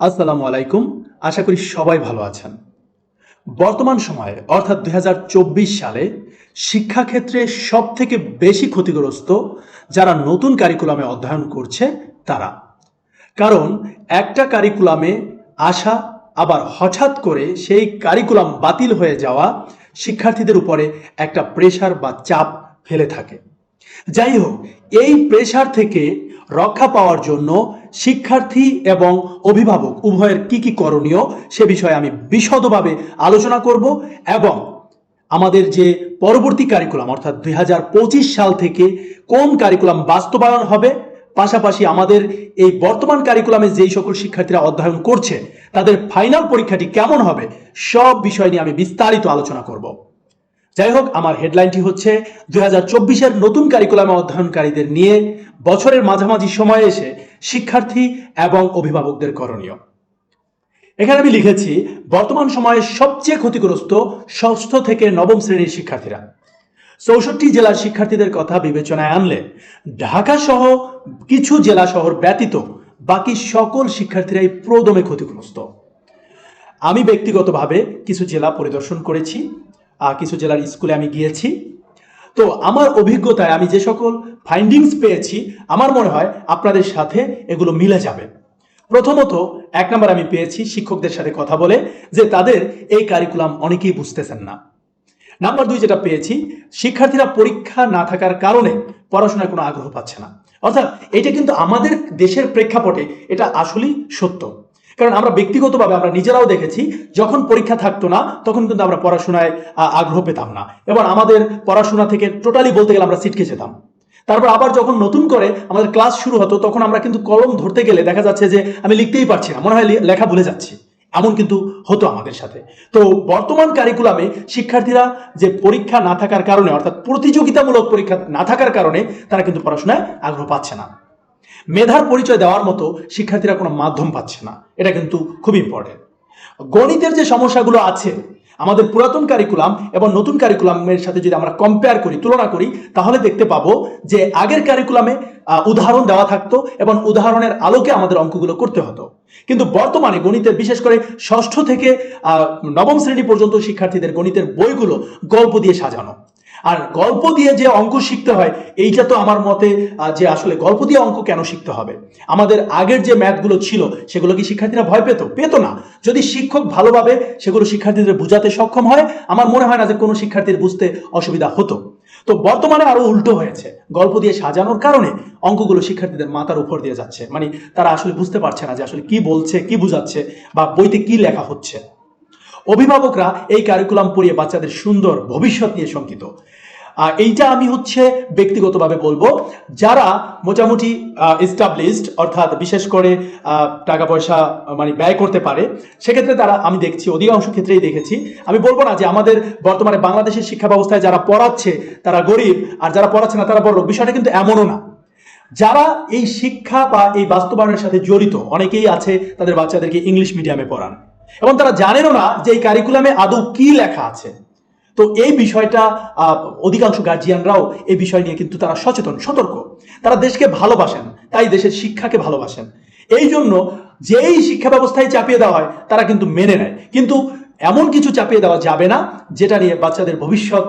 আসসালামু আলাইকুম। আশা করি সবাই ভালো আছেন। বর্তমান সময়ে, অর্থাৎ দু হাজার চব্বিশ সালে, শিক্ষাক্ষেত্রে সব থেকে বেশি ক্ষতিগ্রস্ত যারা নতুন কারিকুলামে অধ্যয়ন করছে, তারা। কারণ একটা কারিকুলামে আসা, আবার হঠাৎ করে সেই কারিকুলাম বাতিল হয়ে যাওয়া শিক্ষার্থীদের উপরে একটা প্রেশার বা চাপ ফেলে থাকে। যাই হোক, এই প্রেশার থেকে রক্ষা পাওয়ার জন্য শিক্ষার্থী এবং অভিভাবক উভয়ের কি কি করণীয় সে বিষয়ে আমি বিশদভাবে আলোচনা করব এবং আমাদের যে পরবর্তী কারিকুলাম অর্থাৎ দুই হাজার পঁচিশ সাল থেকে কোন কারিকুলাম বাস্তবায়ন হবে, পাশাপাশি আমাদের এই বর্তমান কারিকুলামে যেই সকল শিক্ষার্থীরা অধ্যয়ন করছে, তাদের ফাইনাল পরীক্ষাটি কেমন হবে, সব বিষয় নিয়ে আমি বিস্তারিত আলোচনা করব। যাই হোক আমার হেডলাইনটি হচ্ছে দুই হাজার চব্বিশের নতুন কারিকুলামে অধ্যয়নকারীদের নিয়ে বছরের মাঝামাঝি সময়ে এসে শিক্ষার্থী এবং অভিভাবকদের করণীয়। এখানে আমি লিখেছি, বর্তমান সময়ে সবচেয়ে ক্ষতিগ্রস্ত ষষ্ঠ থেকে নবম শ্রেণির শিক্ষার্থীরা। চৌষট্টি জেলার শিক্ষার্থীদের কথা বিবেচনায় আনলে ঢাকা সহ কিছু জেলা শহর ব্যতীত বাকি সকল শিক্ষার্থীরাই প্রদমে ক্ষতিগ্রস্ত। আমি ব্যক্তিগতভাবে কিছু জেলা পরিদর্শন করেছি কিছু জেলার স্কুলে আমি গিয়েছি। তো আমার অভিজ্ঞতায় আমি যে সকল ফাইন্ডিংস পেয়েছি, আমার মনে হয় আপনাদের সাথে এগুলো মিলে যাবে। প্রথমত, এক নম্বর আমি পেয়েছি শিক্ষকদের সাথে কথা বলে যে তাদের এই কারিকুলাম অনেকেই বুঝতেছেন না। নাম্বার দুই যেটা পেয়েছি, শিক্ষার্থীরা পরীক্ষা না থাকার কারণে পড়াশোনায় কোনো আগ্রহ পাচ্ছে না। অর্থাৎ এটা কিন্তু আমাদের দেশের প্রেক্ষাপটে এটা আসলেই সত্য। কারণ আমরা ব্যক্তিগতভাবে আমরা নিজেরাও দেখেছি, যখন পরীক্ষা থাকতো না, তখন কিন্তু আমরা পড়াশোনায় আগ্রহ পেতাম না। এবং আমাদের পড়াশোনা থেকে টোটালি বলতে গেলে আমরা সিটকে যেতাম। তারপর আবার যখন নতুন করে আমাদের ক্লাস শুরু হতো, তখন আমরা কিন্তু কলম ধরতে গেলে দেখা যাচ্ছে যে আমি লিখতেই পারছি না, মনে হয় লেখা ভুলে যাচ্ছি। এমন কিন্তু হতো আমাদের সাথে। তো বর্তমান কারিকুলামে শিক্ষার্থীরা যে পরীক্ষা না থাকার কারণে, অর্থাৎ প্রতিযোগিতামূলক পরীক্ষা না থাকার কারণে, তারা কিন্তু পড়াশোনায় আগ্রহ পাচ্ছে না। মেধার পরিচয় দেওয়ার মতো শিক্ষার্থীরা কোনো মাধ্যম পাচ্ছে না। এটা কিন্তু খুব ইম্পর্টেন্ট গণিতের যে সমস্যাগুলো আছে, আমাদের পুরাতন কারিকুলাম এবং নতুন কারিকুলামের সাথে যদি আমরা কম্পেয়ার করি, তুলনা করি, তাহলে দেখতে পাবো যে আগের কারিকুলামে উদাহরণ দেওয়া থাকতো এবং উদাহরণের আলোকে আমাদের অঙ্কগুলো করতে হতো। কিন্তু বর্তমানে গণিতের, বিশেষ করে ষষ্ঠ থেকে নবম শ্রেণি পর্যন্ত শিক্ষার্থীদের গণিতের বইগুলো গল্প দিয়ে সাজানো। আর গল্প দিয়ে যে অঙ্ক শিখতে হয়, এইটা তো আমার মতে যে আসলে গল্প দিয়ে অঙ্ক কেন শিখতে হবে? আমাদের আগের যে ম্যাথগুলো ছিল, সেগুলো কি শিক্ষার্থীরা ভয় পেত? পেত না। যদি শিক্ষক ভালোভাবে সেগুলো শিক্ষার্থীদের বোঝাতে সক্ষম হয়, আমার মনে হয় না যে কোনো শিক্ষার্থীর বুঝতে অসুবিধা হতো। তো বর্তমানে আরও উল্টো হয়েছে। গল্প দিয়ে সাজানোর কারণে অঙ্কগুলো শিক্ষার্থীদের মাথার উপর দিয়ে যাচ্ছে। মানে তারা আসলে বুঝতে পারছে না যে আসলে কি বলছে, কি বুঝাচ্ছে, বা বইতে কি লেখা হচ্ছে। অভিভাবকরা এই কারিকুলাম পড়িয়ে বাচ্চাদের সুন্দর ভবিষ্যৎ নিয়ে শঙ্কিত। এইটা আমি হচ্ছে ব্যক্তিগতভাবে বলব, যারা মোটামুটি এস্টাবলিশড অর্থাৎ বিশেষ করে টাকা পয়সা মানে ব্যয় করতে পারে, সেক্ষেত্রে তারা, আমি দেখছি, অধিকাংশ ক্ষেত্রেই দেখেছি, আমি বলব না যে আমাদের বর্তমানে বাংলাদেশের শিক্ষা ব্যবস্থায় যারা পড়াচ্ছে তারা গরিব, আর যারা পড়াচ্ছে না তারা বড় বিষয়টা কিন্তু এমনও না। যারা এই শিক্ষা বা এই বাস্তবায়নের সাথে জড়িত, অনেকেই আছে তাদের বাচ্চাদেরকে ইংলিশ মিডিয়ামে পড়ান। এবং তারা জানেনও না যে এই কারিকুলামে আদৌ কি লেখা আছে। তো এই বিষয়টা অধিকাংশ গার্জিয়ানরাও এই বিষয় নিয়ে কিন্তু তারা সচেতন, সতর্ক। তারা দেশকে ভালোবাসেন, তাই দেশের শিক্ষাকে ভালোবাসেন। এই জন্য যেই শিক্ষা ব্যবস্থায় চাপিয়ে দেওয়া হয়, তারা কিন্তু মেনে নেয়। কিন্তু এমন কিছু চাপিয়ে দেওয়া যাবে না, যেটা নিয়ে বাচ্চাদের ভবিষ্যৎ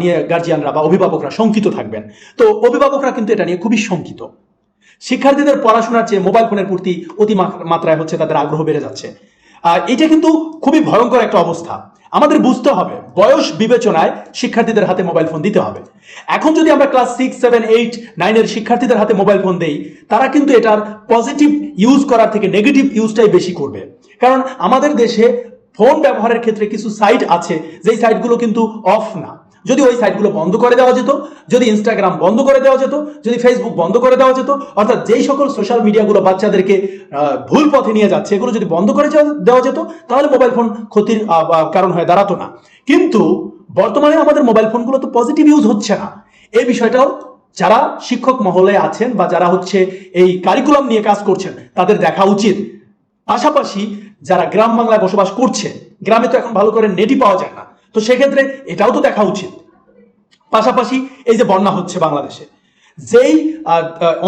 নিয়ে গার্জিয়ানরা বা অভিভাবকরা শঙ্কিত থাকবেন। তো অভিভাবকরা কিন্তু এটা নিয়ে খুবই শঙ্কিত। শিক্ষার্থীদের পড়াশোনার চেয়ে মোবাইল ফোনের প্রতি অতি মাত্রায় হচ্ছে তাদের আগ্রহ বেড়ে যাচ্ছে। এটা কিন্তু খুবই ভয়ঙ্কর একটা অবস্থা। আমাদের বুঝতে হবে, বয়স বিবেচনায় শিক্ষার্থীদের হাতে মোবাইল ফোন দিতে হবে। এখন যদি আমরা ক্লাস সিক্স সেভেন এইট নাইনের শিক্ষার্থীদের হাতে মোবাইল ফোন দেই, তারা কিন্তু এটার পজিটিভ ইউজ করার থেকে নেগেটিভ ইউজটাই বেশি করবে। কারণ আমাদের দেশে ফোন ব্যবহারের ক্ষেত্রে কিছু সাইট আছে, যেই সাইটগুলো কিন্তু অফ না। যদি ওই সাইটগুলো বন্ধ করে দেওয়া যেত, যদি ইনস্টাগ্রাম বন্ধ করে দেওয়া যেত, যদি ফেসবুক বন্ধ করে দেওয়া যেত, অর্থাৎ যেই সকল সোশ্যাল মিডিয়াগুলো বাচ্চাদেরকে ভুল পথে নিয়ে যাচ্ছে, এগুলো যদি বন্ধ করে দেওয়া যেত, তাহলে মোবাইল ফোন ক্ষতির কারণ হয়ে দাঁড়াতো না। কিন্তু বর্তমানে আমাদের মোবাইল ফোনগুলো তো পজিটিভ ইউজ হচ্ছে না। এই বিষয়টাও যারা শিক্ষক মহলে আছেন বা যারা হচ্ছে এই কারিকুলাম নিয়ে কাজ করছেন, তাদের দেখা উচিত। পাশাপাশি যারা গ্রাম বাংলায় বসবাস করছে, গ্রামে তো এখন ভালো করে নেটই পাওয়া যায় না। তো সেক্ষেত্রে এটাও তো দেখা উচিত। পাশাপাশি এই যে বন্যা হচ্ছে বাংলাদেশে, যেই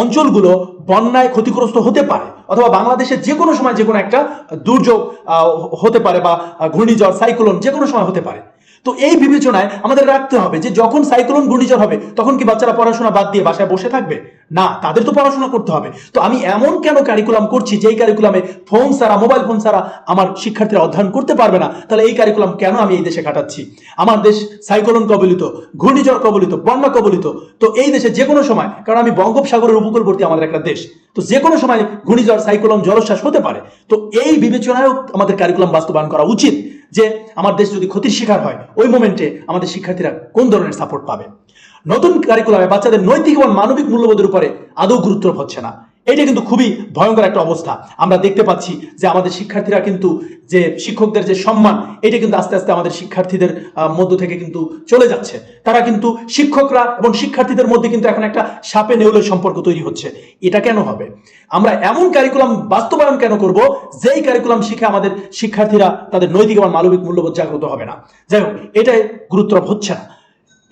অঞ্চলগুলো বন্যায় ক্ষতিগ্রস্ত হতে পারে, অথবা বাংলাদেশে যে কোনো সময় যে কোনো একটা দুর্যোগ হতে পারে বা ঘূর্ণিঝড়, সাইক্লোন যে কোনো সময় হতে পারে তো এই বিবেচনায় আমাদের রাখতে হবে যে যখন সাইক্লোন ঘূর্ণিঝড় হবে, তখন কি বাচ্চারা পড়াশোনা বাদ দিয়ে বাসায় বসে থাকবে? না, তাদের তো পড়াশোনা করতে হবে। তো আমি এমন কেন কারিকুলাম করছি যেই কারিকুলামে ফোন ছাড়া মোবাইল ফোন ছাড়া আমার শিক্ষার্থীরা অধ্যয়ন করতে পারবে না? তাহলে এই কারিকুলাম কেন আমি এই দেশে কাটাচ্ছি আমার দেশ সাইক্লোন কবলিত, ঘূর্ণিঝড় কবলিত, বন্যা কবলিত। তো এই দেশে যে কোনো সময়, কারণ আমি বঙ্গোপসাগরের উপকূলবর্তী আমাদের একটা দেশ, তো যে কোনো সময় ঘূর্ণিঝড়, সাইক্লোন, জলোচ্ছ্বাস হতে পারে। তো এই বিবেচনায়ও আমাদের কারিকুলাম বাস্তবায়ন করা উচিত যে আমার দেশ যদি ক্ষতির শিকার হয় ওই মোমেন্টে আমাদের শিক্ষার্থীরা কোন ধরনের সাপোর্ট পাবে? নতুন কারিকুলামে বাচ্চাদের নৈতিক এবং মানবিক মূল্যবোধের উপরে আদৌ গুরুত্ব হচ্ছে না। এটা কিন্তু খুবই ভয়ঙ্কর একটা অবস্থা। আমরা দেখতে পাচ্ছি যে আমাদের শিক্ষার্থীরা কিন্তু যে শিক্ষকদের যে সম্মান, এটা কিন্তু আস্তে আস্তে আমাদের শিক্ষার্থীদের মধ্য থেকে কিন্তু চলে যাচ্ছে। তারা কিন্তু শিক্ষকরা এবং শিক্ষার্থীদের মধ্যে কিন্তু এখন একটা সাপে নেউলের সম্পর্ক তৈরি হচ্ছে। এটা কেন হবে? আমরা এমন কারিকুলাম বাস্তবায়ন কেন করব? যেই কারিকুলাম শিখে আমাদের শিক্ষার্থীরা তাদের নৈতিক এবং মানবিক মূল্যবোধ জাগ্রত হবে না। যাই হোক, এটাই গুরুত্ব হচ্ছে না।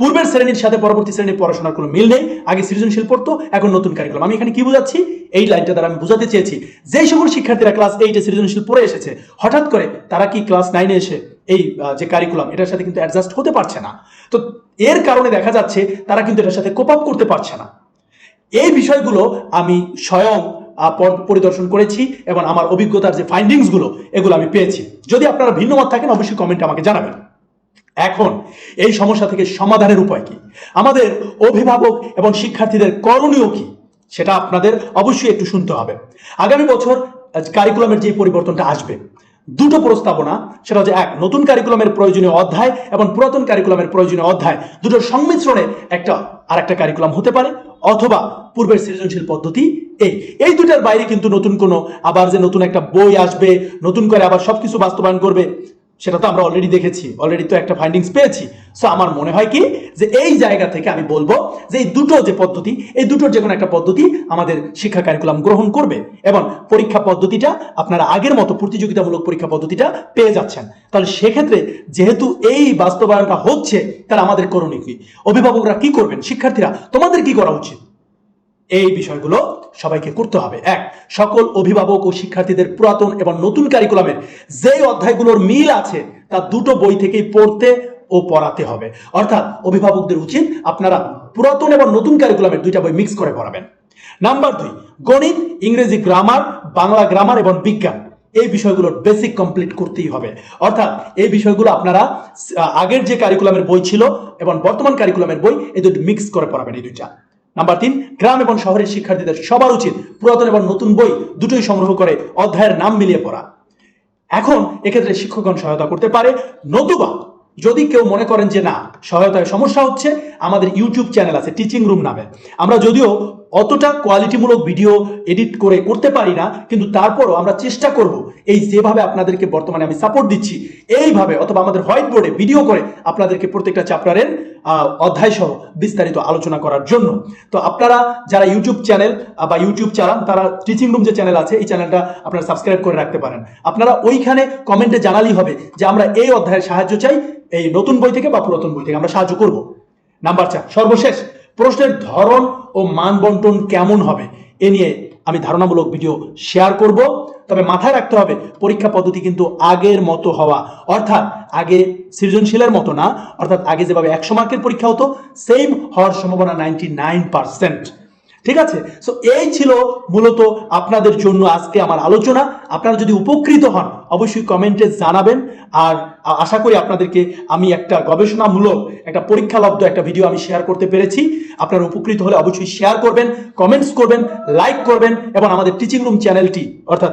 পূর্বের শ্রেণির সাথে পরবর্তী শ্রেণির পড়াশোনার কোনো মিল নেই, আগে সৃজনশীল পড়তো, এখন নতুন কারিকুলাম আমি এখানে কি বোঝাচ্ছি? এই লাইনটা দ্বারা আমি বোঝাতে চেয়েছি। যেই সকল শিক্ষার্থীরা ক্লাস এইটে সৃজনশীল পড়ে এসেছে, হঠাৎ করে তারা কি ক্লাস নাইনে এসে এই যে কারিকুলাম এটার সাথে কিন্তু অ্যাডজাস্ট হতে পারছে না। তো এর কারণে দেখা যাচ্ছে তারা কিন্তু এটার সাথে কোপ আপ করতে পারছে না। এই বিষয়গুলো আমি স্বয়ং পরিদর্শন করেছি এবং আমার অভিজ্ঞতার যে ফাইন্ডিংসগুলো এগুলো আমি পেয়েছি। যদি আপনারা ভিন্ন মত থাকেন, অবশ্যই কমেন্টে আমাকে জানাবেন। এখন এই সমস্যা থেকে সমাধানের উপায় কি? আমাদের অভিভাবক এবং শিক্ষার্থীদের করণীয় কি? সেটা আপনাদের অবশ্যই একটু শুনতে হবে। আগামী বছর কারিকুলামের যে পরিবর্তনটা আসবে, দুটো প্রস্তাবনা, সেটা হচ্ছে এক, নতুন কারিকুলামের প্রয়োজনীয় অধ্যায় এবং পুরাতন কারিকুলামের প্রয়োজনীয় অধ্যায়। দুটোর সংমিশ্রণে একটা আর একটা কারিকুলাম হতে পারে, অথবা পূর্বের সৃজনশীল পদ্ধতি এই। এই দুটার বাইরে কিন্তু নতুন কোনো আবার যে নতুন একটা বই আসবে, নতুন করে আবার সবকিছু বাস্তবায়ন করবে সেটা তো আমরা অলরেডি দেখেছি অলরেডি তো একটা ফাইন্ডিংস পেয়েছি। সো আমার মনে হয় কি যে এই জায়গা থেকে আমি বলব যে এই দুটো যে পদ্ধতি, এই দুটোর যে কোনো একটা পদ্ধতি আমাদের শিক্ষা কারিকুলাম গ্রহণ করবে এবং পরীক্ষা পদ্ধতিটা আপনারা আগের মতো প্রতিযোগিতামূলক পরীক্ষা পদ্ধতিটা পেয়ে যাচ্ছেন। তাহলে সেক্ষেত্রে যেহেতু এই বাস্তবায়নটা হচ্ছে, তাহলে আমাদের করণীয় কি? অভিভাবকরা কি করবেন? শিক্ষার্থীরা, তোমাদের কি করা উচিত? এই বিষয়গুলো সবাইকে করতে হবে। এক, সকল অভিভাবক ও শিক্ষার্থীদের পুরাতন এবং নতুন কারিকুলামের যে অধ্যায়গুলোর মিল আছে, তা দুটো বই থেকেই পড়তে ও পড়াতে হবে। অর্থাৎ অভিভাবকদের উচিত আপনারা পুরাতন এবং নতুন কারিকুলামের দুইটা বই মিক্স করে পড়াবেন। নাম্বার দুই, গণিত, ইংরেজি গ্রামার বাংলা গ্রামার এবং বিজ্ঞান, এই বিষয়গুলোর বেসিক কমপ্লিট করতেই হবে। অর্থাৎ এই বিষয়গুলো আপনারা আগের যে কারিকুলামের বই ছিল এবং বর্তমান কারিকুলামের বই এই দুটো মিক্স করে পড়াবেন এই দুইটা। নাম্বার তিন, গ্রাম এবং শহরের শিক্ষার্থীদের সবার উচিত পুরাতন এবং নতুন বই দুটোই সংগ্রহ করে অধ্যায়ের নাম মিলিয়ে পড়া। এখন এক্ষেত্রে শিক্ষকগণ সহায়তা করতে পারে। নতুবা যদি কেউ মনে করেন যে না, সহায়তায় সমস্যা হচ্ছে, আমাদের ইউটিউব চ্যানেল আছে টিচিং রুম নামে। আমরা যদিও অতটা কোয়ালিটিমূলক ভিডিও এডিট করে করতে পারি না, কিন্তু তারপরও আমরা চেষ্টা করব এই যেভাবে আপনাদেরকে বর্তমানে আমি সাপোর্ট দিচ্ছি, এইভাবে অথবা আমাদের হোয়াইট বোর্ডে ভিডিও করে আপনাদেরকে প্রত্যেকটা চ্যাপ্টারের অধ্যায় সহ বিস্তারিত আলোচনা করার জন্য। তো আপনারা যারা ইউটিউব চ্যানেল বা ইউটিউব চালান, তারা টিচিং রুম যে চ্যানেল আছে, এই চ্যানেলটা আপনারা সাবস্ক্রাইব করে রাখতে পারেন। আপনারা ওইখানে কমেন্টে জানালেই হবে যে আমরা এই অধ্যায়ের সাহায্য চাই, এই নতুন বই থেকে বা পুরাতন বই থেকে আমরা সাহায্য করব। নাম্বার চার, সর্বশেষ, প্রশ্নের ধরন ও মান বন্টন কেমন হবে? এ নিয়ে আমি ধারণামূলক ভিডিও শেয়ার করব। তবে মাথায় রাখতে হবে, পরীক্ষা পদ্ধতি কিন্তু আগের মতো হওয়া। অর্থাৎ আগে সৃজনশীলের মতো না, অর্থাৎ আগে যেভাবে একশো মার্কের পরীক্ষা হতো সেম হওয়ার সম্ভাবনা নাইনটি নাইন পার্সেন্ট ঠিক আছে? সো এই ছিল মূলত আপনাদের জন্য আজকে আমার আলোচনা। আপনারা যদি উপকৃত হন, অবশ্যই কমেন্টে জানাবেন। আর আশা করি আপনাদেরকে আমি একটা গবেষণামূলক, একটা পরীক্ষালব্ধ একটা ভিডিও আমি শেয়ার করতে পেরেছি। আপনারা উপকৃত হলে অবশ্যই শেয়ার করবেন কমেন্টস করবেন লাইক করবেন এবং আমাদের টিচিং রুম চ্যানেলটি অর্থাৎ